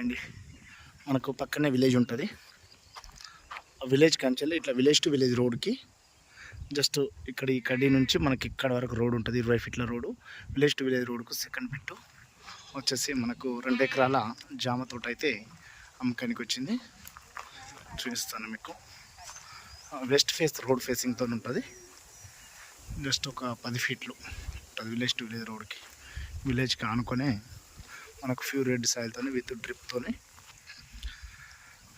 అండి. మనకు పక్కనే విలేజ్ ఉంటుంది. ఆ విలేజ్ కంచెల్లి ఇట్లా విలేజ్ టు విలేజ్ రోడ్కి జస్ట్ ఇక్కడ ఈ కడి నుంచి మనకి ఇక్కడ వరకు రోడ్ ఉంటుంది ఇరవై ఫీట్ల రోడ్డు. విలేజ్ టు విలేజ్ రోడ్కు సెకండ్ బిట్టు వచ్చేసి మనకు రెండు ఎకరాల జామ తోట అయితే అమ్మకానికి వచ్చింది. చూపిస్తాను మీకు. వెస్ట్ ఫేస్ రోడ్ ఫేసింగ్తో ఉంటుంది. జస్ట్ ఒక పది ఫీట్లు ఉంటుంది విలేజ్ టు విలేజ్ రోడ్కి. విలేజ్కి ఆనుకొనే మనకు ఫ్యూ రెడ్ సాయిల్తో విత్ డ్రిప్తోని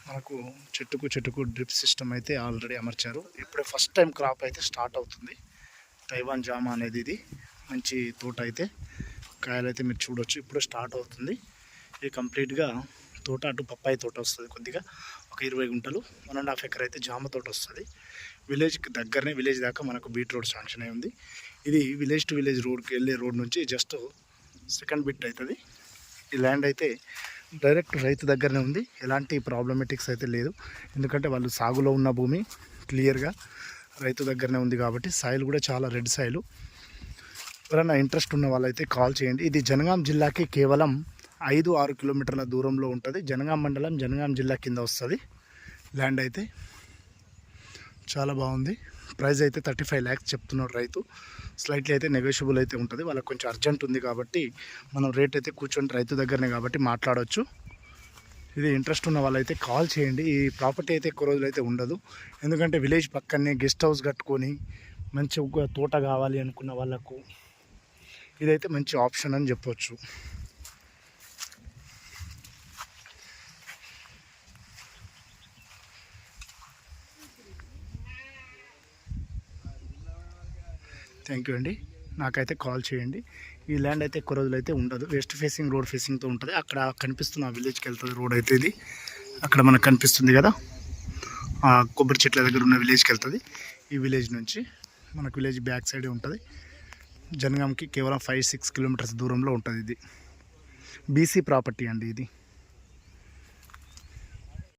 మనకు చెట్టుకు చెట్టుకు డ్రిప్ సిస్టమ్ అయితే ఆల్రెడీ అమర్చారు. ఇప్పుడే ఫస్ట్ టైం క్రాప్ అయితే స్టార్ట్ అవుతుంది. తైవాన్ జామ అనేది ఇది. మంచి తోట అయితే. కాయలు అయితే మీరు చూడొచ్చు. ఇప్పుడే స్టార్ట్ అవుతుంది. ఇది కంప్లీట్గా తోట అటు పప్పాయి తోట వస్తుంది కొద్దిగా. ఒక ఇరవై గుంటలు. వన్ అండ్ హాఫ్ ఎకర్ అయితే జామ తోట వస్తుంది. విలేజ్కి దగ్గరనే విలేజ్ దాకా మనకు బీట్ రోడ్ శాంక్షన్ అయి ఉంది. ఇది విలేజ్ టు విలేజ్ రోడ్కి వెళ్ళే రోడ్ నుంచి జస్ట్ సెకండ్ బిట్ అవుతుంది ఈ ల్యాండ్ అయితే డైరెక్ట్ రైతు దగ్గరనే ఉంది. ఎలాంటి ప్రాబ్లమెటిక్స్ అయితే లేదు. ఎందుకంటే వాళ్ళు సాగులో ఉన్న భూమి క్లియర్గా రైతు దగ్గరనే ఉంది కాబట్టి సాయిల్ కూడా చాలా రెడ్ సాయిలు. ఎవరైనా ఇంట్రెస్ట్ ఉన్న వాళ్ళైతే కాల్ చేయండి. ఇది జనగాం జిల్లాకి కేవలం ఐదు ఆరు కిలోమీటర్ల దూరంలో ఉంటుంది. జనగాం మండలం జనగాం జిల్లా కింద వస్తుంది. ల్యాండ్ అయితే చాలా బాగుంది. ప్రైస్ అయితే థర్టీ ఫైవ్ ల్యాక్స్ చెప్తున్నాడు రైతు. స్లైట్లీ అయితే నెగోషియబుల్ అయితే ఉంటుంది. వాళ్ళకి కొంచెం అర్జెంట్ ఉంది కాబట్టి మనం రేట్ అయితే కూర్చొని రైతు దగ్గరనే కాబట్టి మాట్లాడవచ్చు ఇది ఇంట్రెస్ట్ ఉన్న వాళ్ళైతే కాల్ చేయండి. ఈ ప్రాపర్టీ అయితే ఎక్కువ రోజులు అయితే ఉండదు. ఎందుకంటే విలేజ్ పక్కనే గెస్ట్ హౌస్ కట్టుకొని మంచి తోట కావాలి అనుకున్న వాళ్ళకు ఇదైతే మంచి ఆప్షన్ అని చెప్పొచ్చు. థ్యాంక్ యూ అండి. నాకైతే కాల్ చేయండి. ఈ ల్యాండ్ అయితే ఎక్కువ రోజులు అయితే ఉండదు వెస్ట్ ఫేసింగ్ రోడ్ ఫేసింగ్తో ఉంటుంది. అక్కడ కనిపిస్తున్న ఆ విలేజ్కి వెళ్తుంది రోడ్ అయితే ఇది. అక్కడ మనకు కనిపిస్తుంది కదా? ఆ కొబ్బరి చెట్ల దగ్గర ఉన్న విలేజ్కి వెళ్తుంది. ఈ విలేజ్ నుంచి మనకు విలేజ్ బ్యాక్ సైడే ఉంటుంది. జనగాంకి కేవలం ఫైవ్ సిక్స్ కిలోమీటర్స్ దూరంలో ఉంటుంది ఇది. బీసీ ప్రాపర్టీ అండి ఇది.